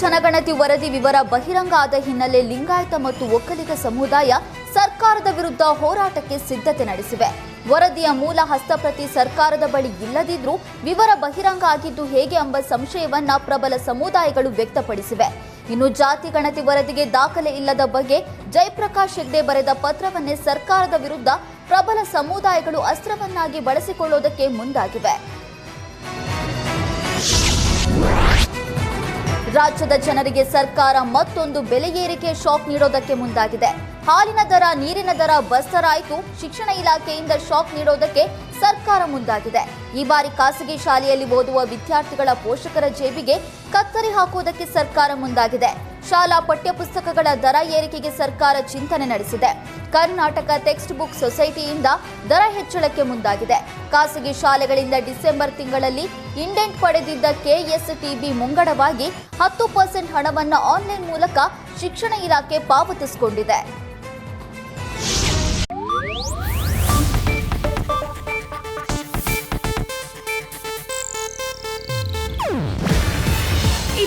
ಜನಗಣತಿ ವರದಿ ವಿವರ ಬಹಿರಂಗ ಆದ ಹಿನ್ನೆಲೆ ಲಿಂಗಾಯತ ಮತ್ತು ಒಕ್ಕಲಿಗ ಸಮುದಾಯ ಸರ್ಕಾರದ ವಿರುದ್ಧ ಹೋರಾಟಕ್ಕೆ ಸಿದ್ಧತೆ ನಡೆಸಿವೆ. ವರದಿಯ ಮೂಲ ಹಸ್ತಪ್ರತಿ ಸರ್ಕಾರದ ಬಳಿ ಇಲ್ಲದಿದ್ರೂ ವಿವರ ಬಹಿರಂಗ ಆಗಿದ್ದು ಹೇಗೆ ಎಂಬ ಸಂಶಯವನ್ನ ಪ್ರಬಲ ಸಮುದಾಯಗಳು ವ್ಯಕ್ತಪಡಿಸಿವೆ. ಇನ್ನು ಜಾತಿ ಗಣತಿ ವರದಿಗೆ ದಾಖಲೆ ಇಲ್ಲದ ಬಗ್ಗೆ ಜಯಪ್ರಕಾಶ್ ಹೆಗ್ಡೆ ಬರೆದ ಪತ್ರವನ್ನೇ ಸರ್ಕಾರದ ವಿರುದ್ಧ ಪ್ರಬಲ ಸಮುದಾಯಗಳು ಅಸ್ತ್ರವನ್ನಾಗಿ ಬಳಸಿಕೊಳ್ಳುವುದಕ್ಕೆ ಮುಂದಾಗಿವೆ. ರಾಜ್ಯದ ಜನರಿಗೆ ಸರ್ಕಾರ ಮತ್ತೊಂದು ಬೆಲೆ ಏರಿಕೆ ಶಾಕ್ ನೀಡೋದಕ್ಕೆ ಮುಂದಾಗಿದೆ. ಹಾಲಿನ ದರ, ನೀರಿನ ದರ ಬಸ್ ದರ ಆಯಿತು ಶಿಕ್ಷಣ ಇಲಾಖೆಯಿಂದ ಶಾಕ್ ನೀಡೋದಕ್ಕೆ ಸರ್ಕಾರ ಮುಂದಾಗಿದೆ. ಈ ಬಾರಿ ಖಾಸಗಿ ಶಾಲೆಯಲ್ಲಿ ಓದುವ ವಿದ್ಯಾರ್ಥಿಗಳ ಪೋಷಕರ ಜೇಬಿಗೆ ಕತ್ತರಿ ಹಾಕುವುದಕ್ಕೆ ಸರ್ಕಾರ ಮುಂದಾಗಿದೆ. ಶಾಲಾ ಪಠ್ಯಪುಸ್ತಕಗಳ ದರ ಏರಿಕೆಗೆ ಸರ್ಕಾರ ಚಿಂತನೆ ನಡೆಸಿದೆ. ಕರ್ನಾಟಕ ಟೆಕ್ಸ್ಟ್ ಬುಕ್ ಸೊಸೈಟಿಯಿಂದ ದರ ಹೆಚ್ಚಳಕ್ಕೆ ಮುಂದಾಗಿದೆ. ಖಾಸಗಿ ಶಾಲೆಗಳಿಂದ ಡಿಸೆಂಬರ್ ತಿಂಗಳಲ್ಲಿ ಇಂಡೆಂಟ್ ಪಡೆದಿದ್ದ ಕೆಎಸ್ಟಿಬಿ ಮುಂಗಡವಾಗಿ ಹತ್ತು ಪರ್ಸೆಂಟ್ ಹಣವನ್ನು ಆನ್ಲೈನ್ ಮೂಲಕ ಶಿಕ್ಷಣ ಇಲಾಖೆ ಪಾವತಿಸಿಕೊಂಡಿದೆ.